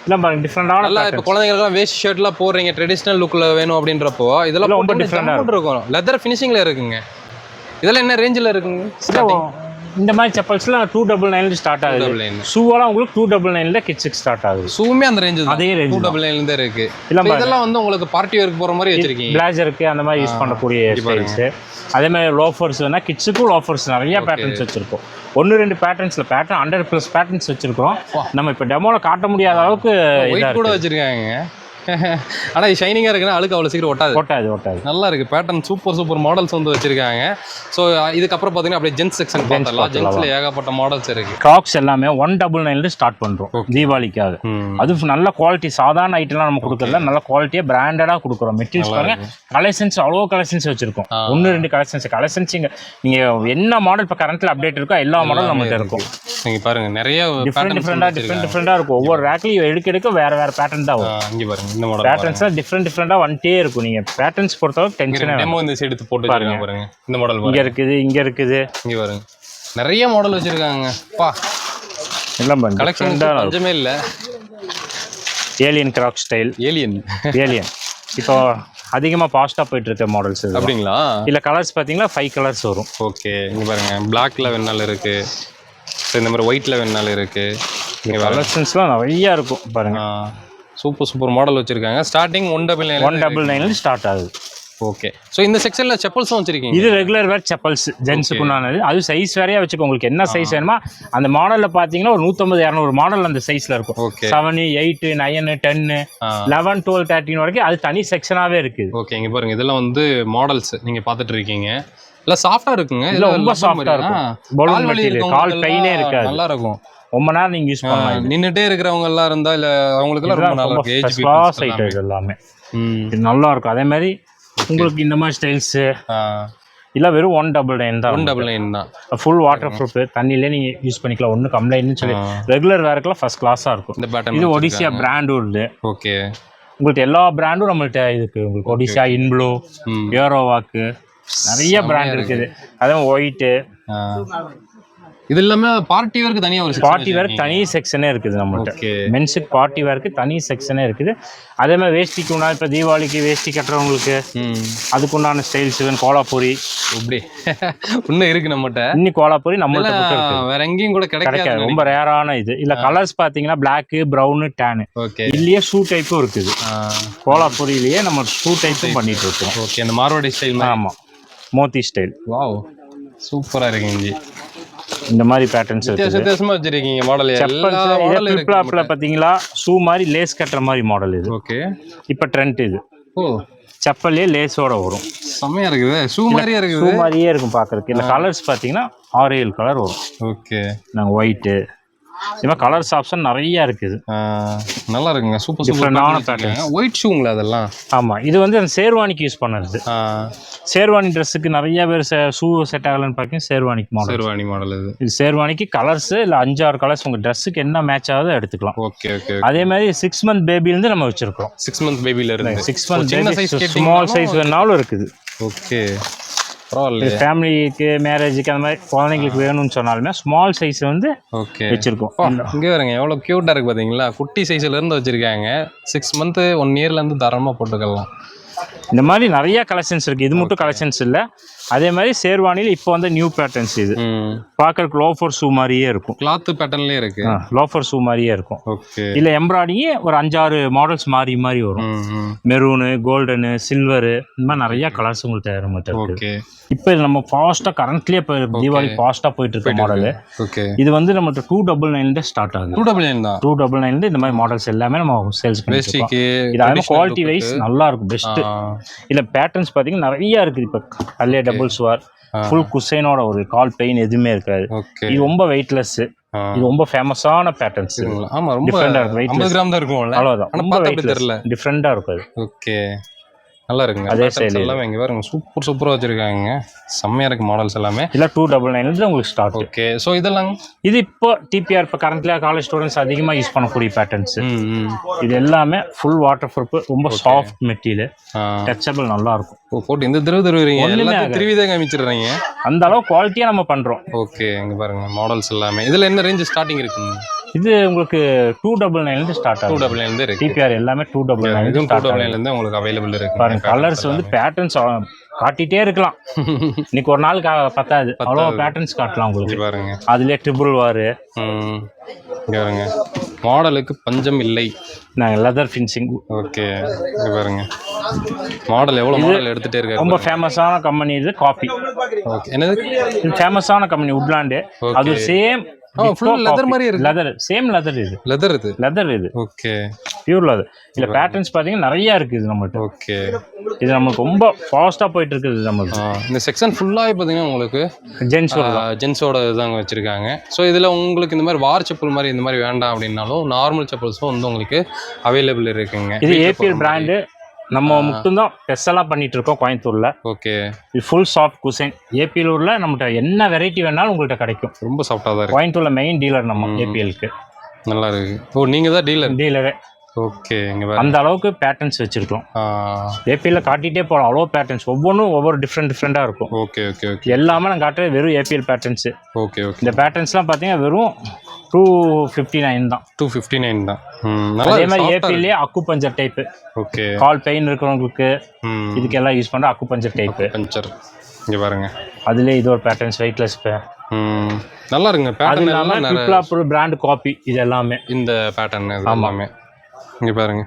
இல்லை பாருங்க டிஃப்ரெண்டான நல்லா இப்போ குழந்தைங்களுக்குலாம் வேஸ்ட் ஷர்ட்லாம் போடுறீங்க ட்ரெடிஷ்னல் லுக்கில் வேணும் அப்படின்றப்போ இதெல்லாம் ரொம்ப different இருக்கும். லெதர் ஃபினிஷிங்கில் இருக்குங்க. இதெல்லாம் என்ன ரேஞ்சில் இருக்குங்க இந்த மாதிரி செப்பல்ஸ்லாம் டூ டபுள் நைன்ல ஸ்டார்ட் ஆகுது. ஷூவெல்லாம் உங்களுக்கு டூ டபுள் நைன்ல கிட்ஸுக்கு ஸ்டார்ட் ஆகுது. ஷூமே அந்த ரேஞ்சு தான். அதே range டூ டபுள் நைன்லேருந்தே இருக்கு. இல்ல இதெல்லாம் வந்து உங்களுக்கு பார்ட்டி ஒர்க் போகிற மாதிரி வச்சிருக்கீங்க. பிளாசருக்கு அந்த மாதிரி யூஸ் பண்ணக்கூடிய ஸ்டைல்ஸு அதே மாதிரி லோஃபர்ஸ் வேணா கிட்ஸுக்கும் லோஃபர்ஸ் நிறைய பேட்டர்ன்ஸ் வச்சிருக்கோம். ஒன்று ரெண்டு பேட்டர்ன்ஸில் பேட்டர்ன் ஹண்ட்ரட் ப்ளஸ் பேட்டர்ன்ஸ் வச்சிருக்கோம். நம்ம இப்போ டெமோவில் காட்ட முடியாத அளவுக்கு இதாக கூட வச்சிருக்காங்க. ஆனா இது ஷைனிங்காக இருக்குன்னா அழுக்கு அவ்வளோ சீக்கிரம் ஒட்டாது. ஒட்டாது ஒட்டாது. நல்லா இருக்கு பேட்டர்ன் சூப்பர் சூப்பர் மாடல்ஸ் வந்து வச்சிருக்காங்க. ஸோ இதுக்கப்புறம் பார்த்தீங்கன்னா அப்படியே ஜென்ஸ் செக்ஷன் ஜென்ஸ்ல ஏகப்பட்ட மாடல்ஸ் இருக்கு. கிராக்ஸ் எல்லாமே ஒன் டபுள் நைன்ல ஸ்டார்ட் பண்ணுறோம் தீபாவளிக்காக. அது நல்ல குவாலிட்டி சாதாரண ஐட்டம்லாம் நம்ம கொடுக்கறதுல நல்ல குவாலிட்டியாக பிராண்டடாக கொடுக்குறோம். மெட்டீரியல்ஸ் பாருங்க. கலெக்ஷன்ஸ் அவ்வளோ கலெக்ஷன்ஸ் வச்சிருக்கோம். ஒன்று ரெண்டு கலெக்ஷன்ஸ் கலெக்ஷன்ஸ் இங்கே நீங்கள் என்ன மாடல் இப்போ கரண்ட்டில் அப்டேட் இருக்கோ எல்லா மாடலும் நம்மகிட்ட இருக்கும். நீங்க பாருங்க நிறைய டிஃப்ரெண்ட் டிஃப்ரெண்டாக டிஃப்ரெண்ட் டிஃப்ரெண்டாக இருக்கும். ஒவ்வொரு ரேக்லையும் எடுக்க எடுக்க வேற வேற பேட்டர்ன் தான் வரும். இங்க பாருங்க. இந்த மாடல் பேட்டர்ன்ஸ்லாம் டிஃப்ரெண்ட் டிஃப்ரெண்டாக வந்துட்டே இருக்கும். நீங்கள் பேட்டர்ன்ஸ் பொறுத்தளவுக்கு டென்ஷனே டெமோ இந்த எடுத்து போட்டு வச்சிருக்காங்க பாருங்க. இந்த மாடல் இங்கே பாருங்க. இருக்குது இங்கே இருக்குது. இங்க பாருங்க. நிறைய மாடல் வச்சிருக்காங்க. பா. எல்லாம் பாருங்க கலெக்ஷன் டிஃப்ரெண்டாக கொஞ்சமே இல்ல. Alien crack style alien alien இப்போ அதிகமாக ஃபாஸ்ட்டாக போயிட்டு இருக்க மாடல்ஸ் அப்படிங்களா? இல்லை கலர்ஸ் பார்த்தீங்கன்னா ஃபைவ் கலர்ஸ் வரும். ஓகே இங்க பாருங்க. பிளாக்ல வேணாலும் இருக்கு. இந்த மாதிரி ஒயிட்ல வேணாலும் இருக்கு. பாருங்க கலெக்ஷன்ஸ்லாம் நிறைய இருக்கும் பாருங்க. சூப்பர் சூப்பர் மாடல் வச்சிருக்காங்க. Starting one double nine one double நைன்ல ஸ்டார்ட் ஆகுது. ஓகே ஸோ இந்த செக்ஷன்ல செப்பல்ஸும் வச்சிருக்கீங்க. இது ரெகுலர் வேர் செப்பல்ஸ் ஜென்ஸுக்குண்டானது அது சைஸ் வேறையா வச்சுக்கோ. உங்களுக்கு என்ன சைஸ் வேணுமா அந்த மாடலில் பார்த்தீங்கன்னா ஒரு நூற்றம்பது இரநூறு மாடல் அந்த சைஸில் இருக்கும். Okay seven eight nine ten. Eleven twelve thirteen வரைக்கும் அது தனி செக்ஷனாகவே இருக்குது. ஓகே இங்க பாருங்க. இதெல்லாம் வந்து மாடல்ஸ் நீங்க பார்த்துட்டு இருக்கீங்க. இல்ல சாஃப்டா இருக்குங்க. இல்ல, இதுல ரொம்ப மாதிரி. இருக்கும். கால் எல்லாம் இருக்காது. நல்லா இருக்கும். ரொம்ப நேரம் நீங்கள் யூஸ் பண்ணலாம் நின்னுட்டே இருக்கிறவங்க எல்லாம் இருந்தா இல்ல அவங்களுக்கு எல்லாம் ரொம்ப நல்லா இருக்கு ஏஜ் கிளாஸ் ஐட்டம் எல்லாமே. இது நல்லா இருக்கும் அதே மாதிரி உங்களுக்கு இந்த மாதிரி ஸ்டைல்ஸு இல்லை வெறும் ஒன் டபுள் நைன் தான் ஒன் டபுள் நைன் தான். ஃபுல் வாட்டர் ப்ரூஃப் தண்ணியிலே நீங்கள் யூஸ் பண்ணிக்கலாம். ஒன்றும் கம்ப்ளைண்ட்னு சொல்லி ரெகுலர் வேர்க்கெல்லாம் ஃபர்ஸ்ட் கிளாஸாக இருக்கும். இந்த பேட்டர்ன் இது ஒடிசியா பிராண்டும் இருக்குது ஓகே. உங்களுக்கு எல்லா பிராண்டும் நம்மள்ட்ட இருக்கு. உங்களுக்கு ஒடிசியா இன்ப்ளூ. ஏரோவாக்கு நிறைய பிராண்ட் இருக்குது. அதே ஒயிட்டு இது இல்லாம பார்ட்டி வேர்க்கு தனியா ஒரு பார்ட்டி வேர் தனி செக்ஷனே இருக்குது நம்மள்ட்ட. மென்ஸுக்கு பார்ட்டி வேருக்கு தனி செக்ஷனே இருக்குது. அதே மாதிரி வேஷ்டிக்கு உண்டான இப்போ தீபாவளிக்கு வேஷ்டி கட்டுறவங்களுக்கு ம். அதுக்குண்டான ஸ்டைல்ஸ் கோலாப்பூரி அப்படி இன்னும் இருக்கு நம்மகிட்ட இன்னி கோலாப்பூரி நம்மள்ட்ட வேற எங்கேயும் கூட கிடைக்காது. ரொம்ப ரேரான இது. இல்ல கலர்ஸ் பாத்தீங்கன்னா Black ப்ரௌனு டேனு ஓகே இதுலயே ஷூ டைப்பும் இருக்குது. கோலாப்பூரிலேயே நம்ம ஷூ டைப்பும் பண்ணிட்டு இருக்கோம். ஓகே அந்த மார்வாடி ஸ்டைல் ஆமா. மோத்தி ஸ்டைல் வாவ் சூப்பரா இருக்கு இஞ்சி. இந்த மாதிரி பேட்டர்ன்ஸ் இருக்குது. வித்தியாசமா வச்சிருக்கீங்க மாடல் எல்லா ஃபிளிப் இருக்கு பாத்தீங்களா ஷூ மாதிரி லேஸ் கட்டுற மாதிரி மாடல் இது. ஓகே. இப்போ ட்ரெண்ட் இது. ஓ. செப்பல்லே லேஸோட வரும். செம்மையா இருக்குது. ஷூ மாதிரியே ஷூ இருக்குது மாதிரியே இருக்கும் பார்க்கறதுக்கு. இல்லை கலர்ஸ் பார்த்தீங்கன்னா ஆறு ஏழு கலர் வரும். ஓகே. நாங்கள் ஒயிட்டு இது கலர்ஸ் ஆப்ஷன் நிறைய இருக்குது. நல்லா இருக்குங்க. சூப்பர் Different-ஆன சூப்பர் ஒயிட் ஷூங்களா அதெல்லாம்? ஆமாம் இது வந்து அந்த சேர்வானிக்கு யூஸ் பண்ணுறது. சேர்வானி ட்ரெஸ்ஸுக்கு நிறைய பேர் ஷூ செட் ஆகலன்னு பார்த்தீங்கன்னா சேர்வானிக்கு மாடல் செர்வாணி மாடல் இது. இது சேர்வானிக்கு கலர்ஸ் இல்லை அஞ்சாறு கலர்ஸ் உங்கள் ட்ரெஸ்ஸுக்கு என்ன மேட்ச் ஆகுதோ எடுத்துக்கலாம். ஓகே ஓகே அதே மாதிரி சிக்ஸ் மந்த் பேபிலேருந்து நம்ம வச்சிருக்கோம் சிக்ஸ் மந்த் பேபில இருந்து. சிக்ஸ் மந்த் சின்ன சைஸ் ஸ்மால் சைஸ் வேணாலும் இருக்குது. ஓகே பரவாயில்லையே. ஃபேமிலிக்கு மேரேஜுக்கு அந்த மாதிரி குழந்தைங்களுக்கு வேணும்னு சொன்னாலுமே ஸ்மால் சைஸ் வந்து ஓகே. வச்சிருக்கோம். இங்கே வருங்க எவ்வளோ க்யூட்டாக இருக்குது பார்த்தீங்களா குட்டி சைஸ்ல இருந்து வச்சிருக்காங்க. சிக்ஸ் மந்த்து ஒன் இயர்லேருந்து தாராளமாக போட்டுக்கலாம். இந்த மாதிரி நிறைய கலெக்ஷன்ஸ் இருக்கு. இது மட்டும் கலெக்ஷன்ஸ் இல்லை. அதே மாதிரி சேர்வானியில் இப்போ வந்து நியூ பேட்டர்ன்ஸ் இது. பார்க்கறதுக்கு லோஃபர் ஷூ மாதிரியே இருக்கும். கிளாத்து பேட்டர்ன்லேயே இருக்கு. லோஃபர் ஷூ மாதிரியே இருக்கும். ஓகே. இல்லை எம்ப்ராய்டிங்கே ஒரு அஞ்சாறு மாடல்ஸ் மாறி மாறி வரும். மெரூனு கோல்டனு சில்வரு இந்த மாதிரி நிறைய கலர்ஸ் உங்களுக்கு நம்மகிட்ட இருக்கு. இப்போ இது நம்ம ஃபாஸ்ட்டாக கரண்ட்லேயே இப்போ தீபாவளி ஃபாஸ்ட்டாக போயிட்டு இருக்க மாடலு ஓகே. இது வந்து நம்மகிட்ட டூ டபுள் நைன்லேருந்து ஸ்டார்ட் ஆகுது. டூ டபுள் நைன் தான்? டூ டபுள் நைன்லேருந்து இந்த மாதிரி மாடல்ஸ் எல்லாமே நம்ம சேல்ஸ் பண்ணிட்டு இது அதே குவாலிட்டி வைஸ் நல்லா இருக்கும். பெஸ்ட் இல்ல பேட்டர்ன்ஸ் பாத்தீங்கன்னா நிறைய இருக்குது. இப்போ கல்லே டபுள் சுவார் ஃபுல் குசைனோட ஒரு கால் பெயின் எதுவுமே இருக்காது. இது ரொம்ப வெயிட்லெஸ் இது ரொம்ப ஃபேமஸான பேட்டர்ன்ஸ் ஆமா ரொம்ப டிஃப்ரெண்டா இருக்கு ஐம்பது வெயிட்லெஸ் கிராம் தான் இருக்கும்ல. அவ்வளவுதான். ரொம்ப வெயிட்லெஸ் தெரியல. டிஃப்ரெண்டா இருக்கும் அது ஓகே நல்லா இருக்குங்க. அதே style எல்லாமே இங்க பாருங்க. சூப்பர் சூப்பரா வச்சிருக்காங்க. செம்மையா இருக்கு மாடல்ஸ் எல்லாமே. இல்ல டூ டபுள் நைன்ல உங்களுக்கு ஸ்டார்ட் ஓகே ஸோ இதெல்லாம்? இது இப்போ டிபிஆர் இப்போ கரண்ட்ல காலேஜ் ஸ்டூடெண்ட்ஸ் அதிகமா யூஸ் பண்ணக்கூடிய பேட்டர்ன்ஸ் இது எல்லாமே ஃபுல் வாட்டர் ப்ரூஃப் ரொம்ப சாஃப்ட் மெட்டீரியல். டச்சபிள் நல்லா இருக்கும். போட்டு இந்த திருவி திருவுறீங்க. ஒண்ணுமே எல்லாத்தையும் திருவி தான் காமிச்சிடுறீங்க. அந்த அளவு குவாலிட்டியா நம்ம பண்றோம். ஓகே இங்க பாருங்க. மாடல்ஸ் எல்லாமே. இதுல என்ன ரேஞ்ச் ஸ்டார்டிங் இருக்குங்க? இது உங்களுக்கு டூ டபுள் நைன்ல ஸ்டார்ட் டூ ஆகும் டபுள் நைன் இருக்கு. டிபிஆர் எல்லாமே டூ டபுள் நைன் இதுவும் டூ டபுள் நைன்ல இருந்து உங்களுக்கு அவைலபிள் இருக்கு. பாருங்க கலர்ஸ் வந்து பேட்டர்ன்ஸ் காட்டிட்டே இருக்கலாம். இன்னைக்கு ஒரு நாள் பத்தாது. அவ்வளோ பேட்டர்ன்ஸ் காட்டலாம் உங்களுக்கு. பாருங்க. அதுலயே ட்ரிபிள் வாரு பாருங்க. மாடலுக்கு பஞ்சம் இல்லை. நாங்கள் லெதர் ஃபினிஷிங் ஓகே. பாருங்க. மாடல் எவ்வளவு மாடல் எடுத்துட்டே இருக்காரு ரொம்ப ஃபேமஸான கம்பெனி இது காப்பி ஓகே. என்னது? ஃபேமஸான கம்பெனி உட்லாண்டு அது சேம் ஆ, full leather மாதிரி இருக்கு. லெதர் சேம் லெதர் இது. லெதர் இது? லெதர் இது. ஓகே பியூர் லெதர் இதுல பேட்டர்ன்ஸ் பாத்தீங்கன்னா நிறைய இருக்கு இது நம்மகிட்ட. ஓகே இது நம்மளுக்கு ரொம்ப ஃபாஸ்டா போயிட்டு இருக்குது நம்மளுக்கு. இந்த செக்ஷன் ஃபுல்லாகவே பார்த்தீங்கன்னா உங்களுக்கு ஜென்ஸ் ஜென்ஸோட இதாங்க வச்சுருக்காங்க. ஸோ இதில் உங்களுக்கு இந்த மாதிரி வார் செப்பல் மாதிரி இந்த மாதிரி வேண்டாம் அப்படின்னாலும் நார்மல் செப்பல்ஸும் வந்து உங்களுக்கு அவைலபிள் இருக்குங்க. இது ஏபிஎல் பிராண்டு நம்ம மட்டும்தான் ஸ்பெஷலாக பண்ணிட்டு இருக்கோம் கோயம்புத்தூர்ல. ஓகே. ஃபுல் சாஃப்ட் குசைன் ஏபிஎலூர்ல நம்மகிட்ட என்ன வெரைட்டி வேணாலும் உங்கள்கிட்ட கிடைக்கும். ரொம்ப சாஃப்டாக தான் இருக்கு. கோயம்புத்தூர்ல மெயின் டீலர் நம்ம ஏபிஎல்க்கு நல்லா இருக்கு. ஓ நீங்கள் தான் டீலர் டீலரே ஓகே இங்கே அந்த அளவுக்கு பேட்டர்ன்ஸ் வச்சிருக்கோம். ஏபிஎல்ல காட்டிட்டே போகலாம் அவ்வளோ பேட்டர்ன்ஸ் ஒவ்வொன்றும் ஒவ்வொரு டிஃப்ரெண்ட் டிஃப்ரெண்ட்டாக இருக்கும். Okay okay okay. எல்லாமே நான் காட்டுறது வெறும் ஏபிஎல் பேட்டர்ன்ஸு ஓகே ஓகே. இந்த பேட்டர்ன்ஸ்லாம் பார்த்தீங்கன்னா வெறும் டூ ஃபிஃப்டி நைன் தான் டூ ஃபிஃப்டி நைன் தான் அதே மாதிரி ஏபிஎல்லே அக்கு பஞ்சர் டைப்பு ஓகே. கால் பெயின் இருக்கிறவங்களுக்கு ம். இதுக்கெல்லாம் யூஸ் பண்ணுற அக்கு பஞ்சர் டைப்பு பஞ்சர் இங்கே பாருங்க. அதுலேயே இது ஒரு பேட்டர்ன்ஸ் வெயிட்லெஸ் ம் நல்லா இருக்குங்க. பேட்டர்ன் எல்லாம் ட்ரிப்ளாப்பர் பிராண்ட் காப்பி இது எல்லாமே. இந்த பேட்டர்ன் எல்லாமே. இங்கே பாருங்க.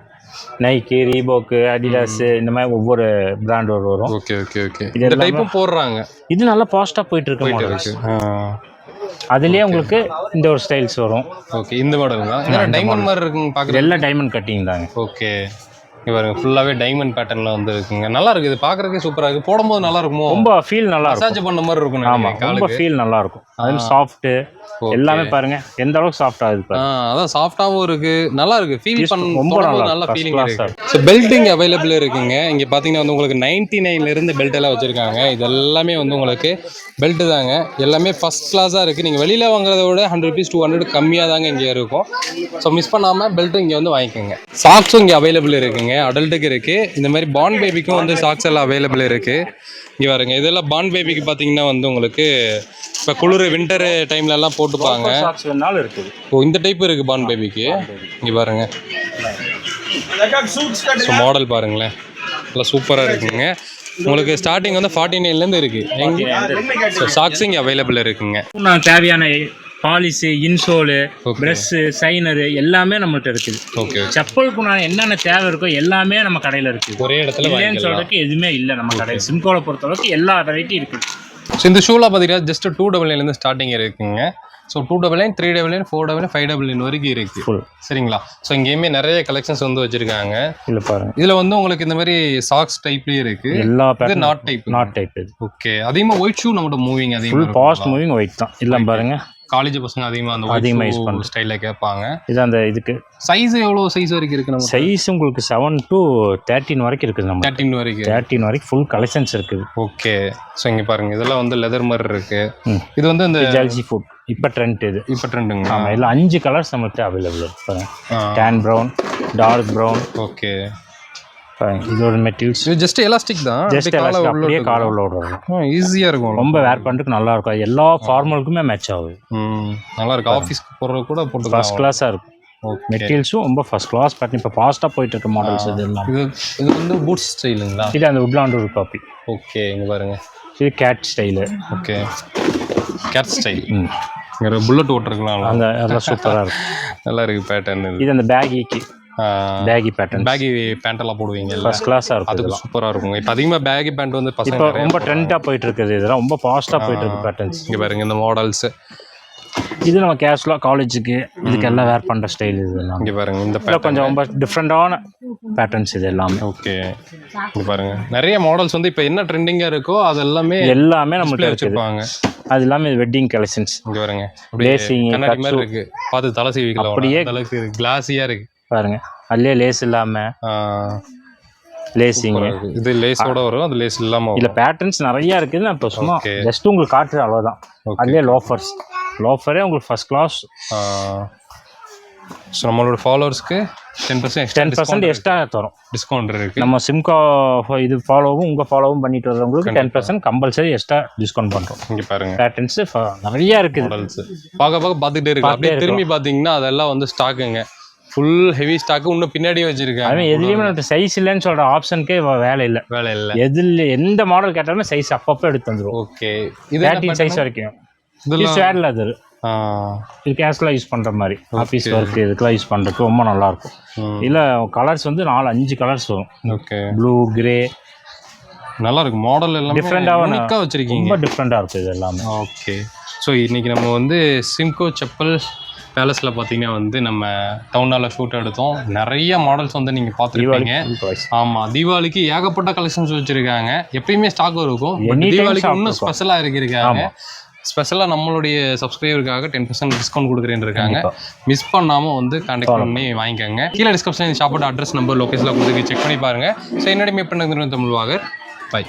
நைக்கி ரீபோக்கு அடிடாஸ் இந்த மாதிரி ஒவ்வொரு பிராண்ட் வரும். Okay okay okay. இந்த டைப்பும் போடுறாங்க. இது நல்லா ஃபாஸ்ட்டாக போயிட்டு இருக்கு அதுலேயே உங்களுக்கு இந்த ஒரு ஸ்டைல்ஸ் வரும். ஓகே இந்த மாடல் தான் டைமண்ட் மாதிரி இருக்குங்க பார்க்குறது எல்லாம் டைமண்ட் கட்டிங் தாங்க. ஓகே பாருங்க ஃபுல்லாவே டைமண்ட் பேட்டர்ன்ல வந்து இருக்குங்க நல்லா இருக்கு இது பாக்குறதுக்கே சூப்பரா இருக்கு. போடும்போது நல்லா இருக்குமோ? ரொம்ப ஃபீல் நல்லா இருக்கும். மசாஜ் பண்ண மாதிரி இருக்கும் ஆமா நினைக்கிறேன் ரொம்ப ஃபீல் நல்லா இருக்கும். அது சாஃப்ட் எல்லாமே பாருங்க எந்த அளவுக்கு சாஃப்ட் பாருங்க. அதான் சாஃப்டாவும் இருக்கு. நல்லா இருக்கு. ஃபீல் பண்ண ரொம்ப நல்லா இருக்கு. ஃபீலிங் இருக்கு. ஸோ பெல்ட்டிங் அவைலபிள் இருக்குங்க. இங்க பாத்தீங்கன்னா வந்து உங்களுக்கு நைன்டி நைன்ல இருந்து பெல்ட் எல்லாம் வச்சிருக்காங்க. இது எல்லாமே வந்து உங்களுக்கு பெல்ட் தாங்க. எல்லாமே ஃபர்ஸ்ட் கிளாஸாக இருக்கு. நீங்க வெளியில வாங்குறத விட ஹண்ட்ரட் ருபீஸ் டூ ஹண்ட்ரட் கம்மியாக தாங்க இங்க இருக்கும். ஸோ மிஸ் பண்ணாம பெல்ட்டும் இங்க வந்து வாங்கிக்கோங்க. சாக்ஸும் இங்க அவைலபிள் இருக்குங்க. அடல்ட்டுக்கு இருக்கு. இந்த மாதிரி பாண்ட் பேபிக்கும் வந்து சாக்ஸ் எல்லாம் அவைலபிள் இருக்கு. இங்க பாருங்க இதெல்லாம் பாண்ட் பேபிக்கு பாத்தீங்கன்னா வந்து உங்களுக்கு இப்போ குளிர் வின்டர் டைம்ல எல்லாம் போட்டுப்பாங்க. இருக்குது. ஓ இந்த டைப் இருக்கு பான் பேபிக்கு இங்க பாருங்க. ஸோ மாடல் பாருங்களேன். நல்லா சூப்பராக இருக்குங்க. உங்களுக்கு ஸ்டார்டிங் வந்து ஃபார்ட்டி நைன்லேருந்து இருக்கு. ஸோ சாக்ஸ் இங்கே அவைலபிள் இருக்குங்க. நான் தேவையான பாலிஷு இன்சோலு ப்ரெஷ்ஷு சைனரு எல்லாமே நம்மள்ட்ட இருக்குது. ஓகே செப்பலுக்கு நான் என்னென்ன தேவை இருக்கோ எல்லாமே நம்ம கடையில் இருக்குது. ஒரே இடத்துல இல்லைன்னு சொல்றதுக்கு எதுவுமே இல்லை நம்ம கடையில். சிம்கோலை பொறுத்தளவுக்கு எல்லா வெரைட்டி இருக்குது. ஸோ இந்த ஷூவில் பார்த்தீங்கன்னா ஜஸ்ட் டூ டபுள் நைன்லேருந்து ஸ்டார்டிங் இருக்குங்க. So two double nine three double nine four double nine five double nine வரைக்கும் இருக்கு. ஃபுல் சரிங்களா? ஸோ இங்கேயுமே நிறைய கலெக்ஷன்ஸ் வந்து வச்சிருக்காங்க. இல்லை பாருங்க. இதில் வந்து உங்களுக்கு இந்த மாதிரி சாக்ஸ் டைப்லேயே இருக்கு. எல்லா இது knot type knot type okay அதிகமாக ஒயிட் ஷூ நம்மகிட்ட மூவிங் அதிகமாக ஃபாஸ்ட் மூவிங் ஒயிட் தான். இல்லை பாருங்க. காலேஜ் பசங்க அதிகமாக அந்த அதிகமாக பண்றது. ஸ்டைலில் கேட்பாங்க. இது அந்த இதுக்கு சைஸ் எவ்வளோ சைஸ் வரைக்கும் இருக்கு நம்ம சைஸ் உங்களுக்கு செவன் டு தேர்ட்டின் வரைக்கும் இருக்குது நம்ம தேர்ட்டின் வரைக்கும். தேர்ட்டின் வரைக்கும் ஃபுல் கலெக்ஷன்ஸ் இருக்குது ஓகே ஸோ இங்கே பாருங்க. இதெல்லாம் வந்து லெதர் மாதிரி இருக்கு. ம். இது வந்து இந்த ஜால்ஜி ஃபுட் இப்போ ட்ரெண்ட் இது. இப்போ ட்ரெண்டுங்களா ஆமாம் இதில் அஞ்சு கலர்ஸ் நம்மகிட்ட அவைலபிள் இருக்கு tan brown dark brown okay இதோட மெட்டீரியல்ஸ் இது ஜஸ்ட் எலாஸ்டிக் தான். ஜஸ்ட் அப்படியே காலை உள்ள விடுறது ஈஸியாக இருக்கும். ரொம்ப வேர் பண்ணுறதுக்கு நல்லா இருக்கும். எல்லா ஃபார்மலுக்குமே மேட்ச் ஆகுது. ம் நல்லா இருக்கு. ஆஃபீஸ்க்கு போடுறது கூட ஃபர்ஸ்ட் போட்டுக்கலாம் கிளாஸாக இருக்கும். மெட்டீரியல்ஸும் ரொம்ப ஃபர்ஸ்ட் கிளாஸ் பேட்டர்ன் இப்போ ஃபாஸ்ட்டாக போயிட்டு இருக்க மாடல்ஸ் இது எல்லாம். இது இது வந்து பூட் ஸ்டைலுங்களா இது அந்த உட்லாண்டு ஒரு காப்பி ஓகே இங்கே பாருங்க. இது cat style okay cat style ம். இங்கே புல்லட் ஓட்டுருக்கலாம். அந்த அதெல்லாம் சூப்பராக இருக்கும். நல்லா இருக்கு பேட்டர்ன் இது அந்த பேகிக்கு பேகி பேட்டர்ன் பேகி பேண்ட் எல்லாம் போடுவீங்க ஃபர்ஸ்ட் கிளாஸாக இருக்கும் அதுக்கு சூப்பராக இருக்கும். இப்போ அதிகமாக பேகி பேண்ட் வந்து பசங்க ரொம்ப ட்ரெண்டாக போயிட்டு இருக்குது இதெல்லாம். ரொம்ப ஃபாஸ்ட்டாக போயிட்டு இருக்கு பேட்டர்ன்ஸ் இங்கே பாருங்க இந்த மாடல்ஸ் இது நம்ம கேஷுவலாக காலேஜுக்கு இதுக்கு எல்லாம் வேர் பண்ணுற ஸ்டைல் இது எல்லாம். இங்கே பாருங்க இந்த கொஞ்சம் ரொம்ப டிஃப்ரெண்டான பேட்டர்ன்ஸ் இது எல்லாமே. ஓகே. இங்கே பாருங்க நிறைய மாடல்ஸ் வந்து இப்போ என்ன ட்ரெண்டிங்காக இருக்கோ அது எல்லாமே எல்லாமே நம்மள்ட்ட வச்சிருப்பாங்க. அது இல்லாமல் வெட்டிங் கலெக்ஷன்ஸ் இங்கே பாருங்க மாதிரி இருக்கு. பார்த்து தலை சீவிக்கலாம் அப்படியே கிளாஸியாக இருக்கு. பாருங்க. அதுலேயே லேஸ் இல்லாமல் ஆ, லேசிங். இது லேஸோட வரும் அது லேஸ் இல்லாமல் இதில் பேட்டர்ன்ஸ் நிறைய இருக்குது நான் இப்போ சும்மா. ஜஸ்ட் உங்களுக்கு காட்டுறது அவ்வளோதான் Okay. அதுலேயே லோஃபர்ஸ் லோஃபரே உங்களுக்கு ஃபர்ஸ்ட் கிளாஸ் ஸோ நம்மளோட ஃபாலோவர்ஸ்க்கு ten percent ten percent extra தரும். டிஸ்கவுண்ட் இருக்கு. நம்ம சிம்கா இது ஃபாலோவும் உங்கள் ஃபாலோவும் பண்ணிட்டு வரவங்களுக்கு ten percent compulsory extra discount பண்ணுறோம் இங்கே பாருங்க. பேட்டர்ன்ஸ் நிறைய இருக்குது பார்க்க பார்க்க பார்த்துட்டே இருக்கு அப்படியே திரும்பி பார்த்தீங்கன்னா அதெல்லாம் வந்து ஸ்டாக்குங்க ஃபுல் ஹெவி ஸ்டாக்கு இன்னும் பின்னாடியே வச்சிருக்காங்க அதுவும் எதுலேயுமே நம்ம சைஸ் இல்லைன்னு சொல்கிற ஆப்ஷனுக்கே வேலை இல்லை. வேலை இல்லை. எதில் எந்த மாடல் கேட்டாலுமே சைஸ் அப்பப்போ எடுத்து வந்துடும் ஓகே இது தேர்ட்டின் சைஸ் வரைக்கும். இது ஸ்வேரில் அது. இது கேஷ்லாம் யூஸ் பண்ணுற மாதிரி. ஆஃபீஸ் ஒர்க் இதுக்கெல்லாம் யூஸ் பண்ணுறதுக்கு ரொம்ப நல்லாயிருக்கும். இல்லை கலர்ஸ் வந்து நாலு அஞ்சு கலர்ஸ் வரும். ஓகே ப்ளூ கிரே நல்லா இருக்கு மாடல் எல்லாம் Different-ஆவும் யூனிக்காக வச்சிருக்கீங்க. ரொம்ப டிஃப்ரெண்ட்டாக இருக்கும் இது எல்லாமே. ஓகே ஸோ இன்னைக்கு நம்ம வந்து சிம்கோ செப்பல் பேலஸில் பார்த்தீங்கன்னா வந்து நம்ம டவுனால் ஷூட் எடுத்தோம். நிறைய மாடல்ஸ் வந்து நீங்கள் பார்த்துருப்பீங்க. ஆமாம் தீபாவளிக்கு ஏகப்பட்ட கலெக்ஷன்ஸ் வச்சுருக்காங்க. எப்பயுமே ஸ்டாக் இருக்கும். தீபாவளிக்கு இன்னும். ஸ்பெஷலாக இருக்கிருக்காங்க ஸ்பெஷலாக நம்மளுடைய சப்ஸ்கிரைபருக்காக டென் பர்சன்ட் டிஸ்கவுண்ட் கொடுக்குறேன்னு இருக்காங்க மிஸ் பண்ணாமல் வந்து கான்டாக்ட் பண்ணி வாங்கிக்கோங்க. கீழே டிஸ்கிரிப்ஷன் ஷாப்போட அட்ரஸ் நம்பர் லொக்கேஷனில் கொடுத்து செக் பண்ணி பாருங்கள் ஸோ என்னடி மேப் பண்ணுறது தமிழ் வாகர். பை